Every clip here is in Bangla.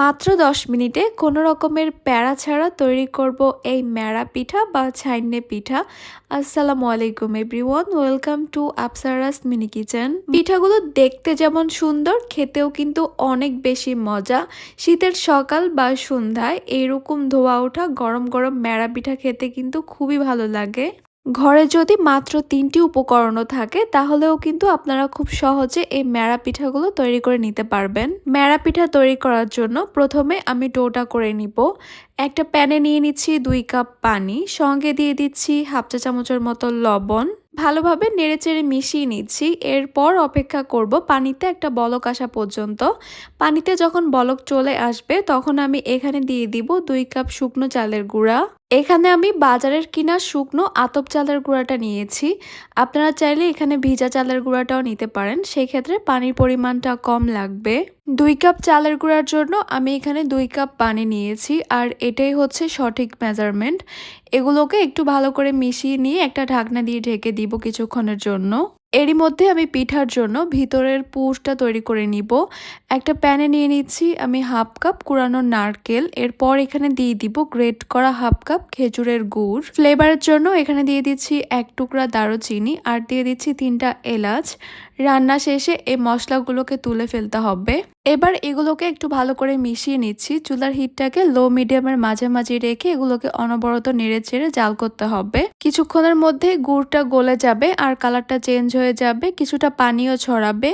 মাত্র দশ মিনিটে কোনো রকমের প্যারা ছাড়া তৈরি করব এই ম্যাড়া পিঠা বা ছাইনে পিঠা। আসসালামু আলাইকুম everyone, welcome to Apsaras mini kitchen. পিঠাগুলো দেখতে যেমন সুন্দর, খেতেও কিন্তু অনেক বেশি মজা। শীতের সকাল বা সন্ধ্যায় এইরকম ধোয়া ওঠা গরম গরম ম্যাড়া পিঠা খেতে কিন্তু খুবই ভালো লাগে। ঘরে যদি মাত্র তিনটি উপকরণও থাকে, তাহলেও কিন্তু আপনারা খুব সহজে এই ম্যাড়া পিঠাগুলো তৈরি করে নিতে পারবেন। ম্যাড়া পিঠা তৈরি করার জন্য প্রথমে আমি ডোটা করে নিব। একটা প্যানে নিয়ে নিচ্ছি দুই কাপ পানি, সঙ্গে দিয়ে দিচ্ছি হাফ চা চামচের মতো লবণ। ভালোভাবে নেড়েচেড়ে মিশিয়ে নিচ্ছি। এরপর অপেক্ষা করব পানিতে একটা বলক আসা পর্যন্ত। পানিতে যখন বলক চলে আসবে, তখন আমি এখানে দিয়ে দিব দুই কাপ শুকনো চালের গুঁড়া। এখানে আমি বাজারের কিনা শুকনো আতপ চালের গুঁড়াটা নিয়েছি। আপনারা চাইলে এখানে ভিজা চালের গুঁড়াটাও নিতে পারেন। সেই ক্ষেত্রে পানির পরিমাণটা কম লাগবে। দুই কাপ চালের গুঁড়ার জন্য আমি এখানে দুই কাপ পানি নিয়েছি আর এটাই হচ্ছে সঠিক মেজারমেন্ট। এগুলোকে একটু ভালো করে মিশিয়ে নিয়ে একটা ঢাকনা দিয়ে ঢেকে দিব কিছুক্ষণের জন্য। এরই মধ্যে আমি পিঠার জন্য ভিতরের পুষটা তৈরি করে নিব। একটা প্যানে নিয়ে নিচ্ছি আমি হাফ কাপ কুড়ানো নারকেল, এরপর এখানে দিয়ে দিব গ্রেট করা হাফ কাপ খেজুরের গুড়। ফ্লেভারের জন্য এখানে দিয়ে দিচ্ছি এক টুকরা দারুচিনি আর দিয়ে দিচ্ছি তিনটা এলাচ। রান্না শেষে এই মশলাগুলোকে তুলে ফেলতে হবে। এবার এগুলোকে একটু ভালো করে মিশিয়ে নিচ্ছি। চুলার হিটটাকে লো মিডিয়ামের মাঝামাঝি রেখে এগুলোকে অনবরত নেড়ে চেড়ে জাল করতে হবে। কিছুক্ষণের মধ্যে গুড়টা গলে যাবে আর কালারটা চেঞ্জ হয়ে যাবে, কিছুটা পানিও ছড়াবে।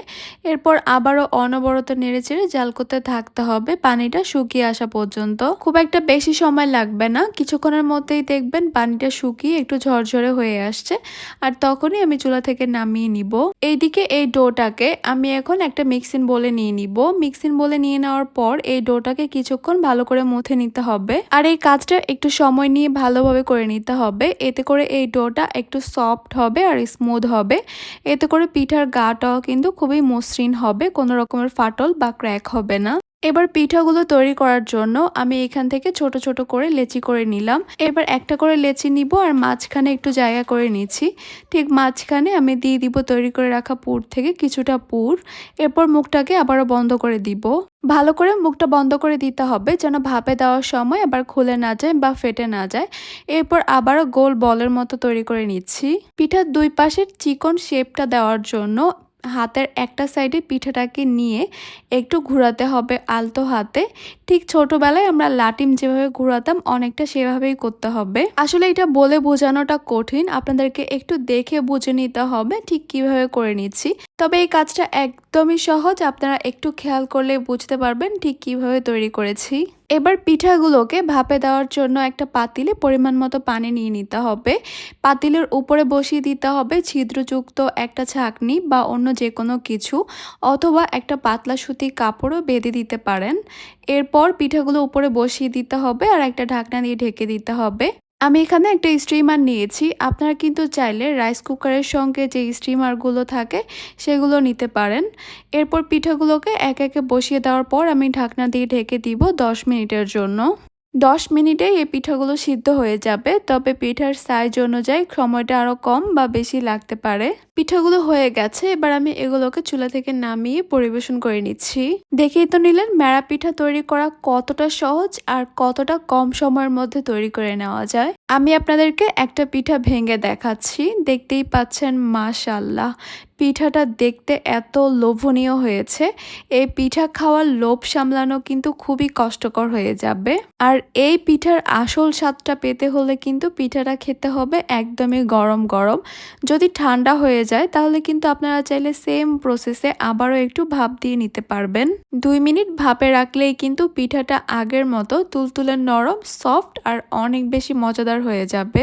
এরপর আবারও অনবরত নেড়ে চেড়ে জাল করতে থাকতে হবে পানিটা শুকিয়ে আসা পর্যন্ত। খুব একটা বেশি সময় লাগবে না, কিছুক্ষণের মধ্যেই দেখবেন পানিটা শুকিয়ে একটু ঝরঝরে হয়ে আসছে আর তখনই আমি চুলা থেকে নামিয়ে নিব। এইদিকে এই ডোটাকে আমি এখন একটা মিক্সিং বলে নিয়ে নিব। মিক্সিং বলে নিয়ে নেওয়ার পর এই ডোটাকে কিছুক্ষণ ভালো করে মুথে নিতে হবে। আর এই কাজটা একটু সময় নিয়ে ভালোভাবে করে নিতে হবে। এতে করে এই ডোটা একটু সফট হবে আর স্মুথ হবে। এতে করে পিঠার গাটাও কিন্তু খুবই মসৃণ হবে। কোনো রকমের ফাটল বা ক্র্যাক হবে না। এবার পিঠাগুলো তৈরি করার জন্য আমি এখান থেকে ছোট ছোট করে লেচি করে নিলাম। এবার একটা করে লেচি নিব আর মাঝখানে একটু জায়গা করে নিচ্ছি। ঠিক মাঝখানে আমি দিয়ে দিব তৈরি করে রাখা পুর থেকে কিছুটা পুর। এরপর মুখটাকে আবারও বন্ধ করে দিব। ভালো করে মুখটা বন্ধ করে দিতে হবে যেন ভাপে দেওয়ার সময় আবার খুলে না যায় বা ফেটে না যায়। এরপর আবারও গোল বলের মতো তৈরি করে নিচ্ছি। পিঠার দুই পাশের চিকন শেপটা দেওয়ার জন্য হাতের একটা সাইডে পিঠাটাকে নিয়ে একটু ঘোরাতে হবে আলতো হাতে। ঠিক ছোটবেলায় আমরা লাটিম যেভাবে ঘোরাতাম, অনেকটা সেভাবেই করতে হবে। আসলে এটা বলে বোঝানোটা কঠিন, আপনাদেরকে একটু দেখে বুঝে নিতে হবে ঠিক কীভাবে করে নিচ্ছি। তবে এই কাজটা একদমই সহজ, আপনারা একটু খেয়াল করলে বুঝতে পারবেন ঠিক কীভাবে তৈরি করেছি। এবার পিঠাগুলোকে ভাপে দেওয়ার জন্য একটা পাতিলে পরিমাণ মতো পানি নিয়ে নিতে হবে। পাতিলের উপরে বসিয়ে দিতে হবে ছিদ্রযুক্ত একটা ছাঁকনি বা অন্য যে কোনো কিছু অথবা একটা পাতলা সুতি কাপড়ও বেঁধে দিতে পারেন। এরপর পিঠাগুলো উপরে বসিয়ে দিতে হবে আর একটা ঢাকনা দিয়ে ঢেকে দিতে হবে। আমি এখানে একটা স্টিমার নিয়েছি। আপনারা কিন্তু চাইলে রাইস কুকারের সঙ্গে যে স্ট্রিমারগুলো থাকে, সেগুলো নিতে পারেন। এরপর পিঠাগুলোকে এক একে বসিয়ে দেওয়ার পর আমি ঢাকনা দিয়ে ঢেকে দিব দশ মিনিটের জন্য। দশ মিনিটেই এই পিঠাগুলো সিদ্ধ হয়ে যাবে, তবে পিঠার সাইজ অনুযায়ী সময়টা আরও কম বা বেশি লাগতে পারে। পিঠাগুলো হয়ে গেছে, এবার আমি এগুলোকে চুলা থেকে নামিয়ে পরিবেশন করে নিচ্ছি। দেখেই তো নিলেন, ম্যাড়া পিঠা তৈরি করা কতটা সহজ আর কতটা কম সময়ের মধ্যে তৈরি করে নেওয়া যায়। আমি আপনাদেরকে একটা পিঠা ভেঙে দেখাচ্ছি, দেখতেই পাচ্ছেন মাশাল্লাহ পিঠাটা দেখতে এত লোভনীয় হয়েছে, এই পিঠা খাওয়ার লোভ সামলানো কিন্তু খুবই কষ্টকর হয়ে যাবে। আর এই পিঠার আসল স্বাদটা পেতে হলে কিন্তু পিঠাটা খেতে হবে একদমই গরম গরম। যদি ঠান্ডা হয়ে যায়, তাহলে কিন্তু আপনারা চাইলে সেম প্রসেসে আবারও একটু ভাপ দিয়ে নিতে পারবেন। দুই মিনিট ভাপে রাখলেই কিন্তু পিঠাটা আগের মতো তুলতুলে নরম সফট আর অনেক বেশি মজাদার হয়ে যাবে।